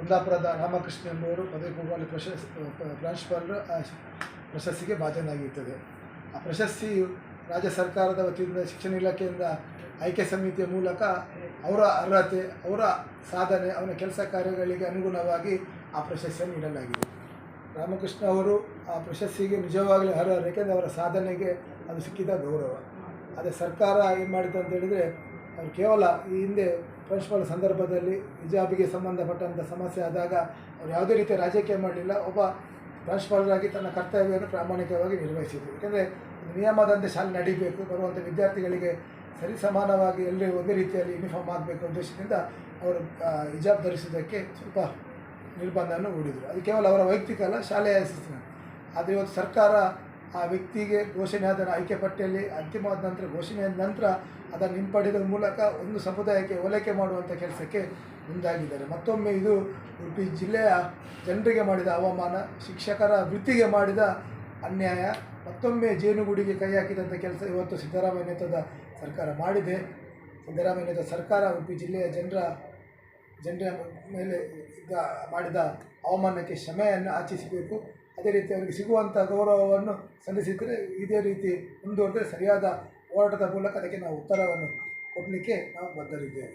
ಕುಂದಾಪುರದ ರಾಮಕೃಷ್ಣ ಎಂಬುವರು ಪದವಿ ಪೂರ್ವಲ್ಲಿ ಪ್ರಶಸ್ತಿ, ಪ್ರಾಂಶುಪಾಲರು ಪ್ರಶಸ್ತಿಗೆ ಭಾಜನಾಗಿರ್ತದೆ ಆ ಪ್ರಶಸ್ತಿಯು ರಾಜ್ಯ ಸರ್ಕಾರದ ವತಿಯಿಂದ ಶಿಕ್ಷಣ ಇಲಾಖೆಯಿಂದ ಆಯ್ಕೆ ಸಮಿತಿಯ ಮೂಲಕ ಅವರ ಅರ್ಹತೆ, ಅವರ ಸಾಧನೆ, ಅವನ ಕೆಲಸ ಕಾರ್ಯಗಳಿಗೆ ಅನುಗುಣವಾಗಿ ಆ ಪ್ರಶಸ್ತಿಯನ್ನು ನೀಡಲಾಗಿದೆ. ರಾಮಕೃಷ್ಣ ಅವರು ಆ ಪ್ರಶಸ್ತಿಗೆ ನಿಜವಾಗಲೂ ಅರ್ಹರು ಏಕೆಂದರೆ ಅವರ ಸಾಧನೆಗೆ ಅದು ಸಿಕ್ಕಿದ ಗೌರವ. ಅದೇ ಸರ್ಕಾರ ಏನು ಮಾಡಿತು ಅಂತ ಹೇಳಿದರೆ, ಅವರು ಕೇವಲ ಈ ಹಿಂದೆ ಪ್ರಿನ್ಸಿಪಾಲ್ ಸಂದರ್ಭದಲ್ಲಿ ಹಿಜಾಬಿಗೆ ಸಂಬಂಧಪಟ್ಟಂಥ ಸಮಸ್ಯೆ ಆದಾಗ ಅವರು ಯಾವುದೇ ರೀತಿಯ ರಾಜಕೀಯ ಮಾಡಲಿಲ್ಲ. ಒಬ್ಬ ಪ್ರಾಂಶುಪಾಲರಾಗಿ ತನ್ನ ಕರ್ತವ್ಯವನ್ನು ಪ್ರಾಮಾಣಿಕವಾಗಿ ನಿರ್ವಹಿಸಿದರು. ಏಕೆಂದರೆ ನಿಯಮದಂತೆ ಶಾಲೆ ನಡೀಬೇಕು ಬರುವಂಥ ವಿದ್ಯಾರ್ಥಿಗಳಿಗೆ ಸರಿ ಸಮಾನವಾಗಿ ಎಲ್ಲಿ ಒಂದೇ ರೀತಿಯಲ್ಲಿ ಯೂನಿಫಾರ್ಮ್ ಆಗಬೇಕು ಉದ್ದೇಶದಿಂದ ಅವರು ಹಿಜಾಬ್ ಧರಿಸೋದಕ್ಕೆ ಸ್ವಲ್ಪ ನಿರ್ಬಂಧವನ್ನು ಹೂಡಿದರು. ಅದು ಕೇವಲ ಅವರ ವೈಯಕ್ತಿಕ ಅಲ್ಲ, ಶಾಲೆಯ ಆದರೆ ಇವತ್ತು ಸರ್ಕಾರ ಆ ವ್ಯಕ್ತಿಗೆ ಘೋಷಣೆಯಾದ ಆಯ್ಕೆ ಪಟ್ಟಿಯಲ್ಲಿ ಅಂತಿಮವಾದ ನಂತರ ಘೋಷಣೆಯಾದ ನಂತರ ಅದನ್ನು ಹಿಂಪಡೆದ ಮೂಲಕ ಒಂದು ಸಮುದಾಯಕ್ಕೆ ಓಲೈಕೆ ಮಾಡುವಂಥ ಕೆಲಸಕ್ಕೆ ಮುಂದಾಗಿದ್ದಾರೆ. ಮತ್ತೊಮ್ಮೆ ಇದು ಉಡುಪಿ ಜಿಲ್ಲೆಯ ಜನರಿಗೆ ಮಾಡಿದ ಅವಮಾನ, ಶಿಕ್ಷಕರ ವೃತ್ತಿಗೆ ಮಾಡಿದ ಅನ್ಯಾಯ, ಮತ್ತೊಮ್ಮೆ ಜೇನುಗೂಡಿಗೆ ಕೈ ಹಾಕಿದಂಥ ಕೆಲಸ ಇವತ್ತು ಸಿದ್ದರಾಮಯ್ಯ ನೇತೃತ್ವದ ಸರ್ಕಾರ ಮಾಡಿದೆ. ಸಿದ್ದರಾಮಯ್ಯ ನೇತೃತ್ವದ ಸರ್ಕಾರ ಉಡುಪಿ ಜಿಲ್ಲೆಯ ಜನರ ಜನರ ಮೇಲೆ ಮಾಡಿದ ಅವಮಾನಕ್ಕೆ ಕ್ಷಮೆಯನ್ನು ಆಚಿಸಬೇಕು ಅದೇ ರೀತಿ ಅವರಿಗೆ ಸಿಗುವಂಥ ಗೌರವವನ್ನು ಸಲ್ಲಿಸಿದರೆ ಇದೇ ರೀತಿ ಮುಂದುವರೆದರೆ ಸರಿಯಾದ ಹೋರಾಟದ ಮೂಲಕ ಅದಕ್ಕೆ ನಾವು ಉತ್ತರವನ್ನು ಕೊಡಲಿಕ್ಕೆ ನಾವು ಬದ್ಧರಿದ್ದೇವೆ.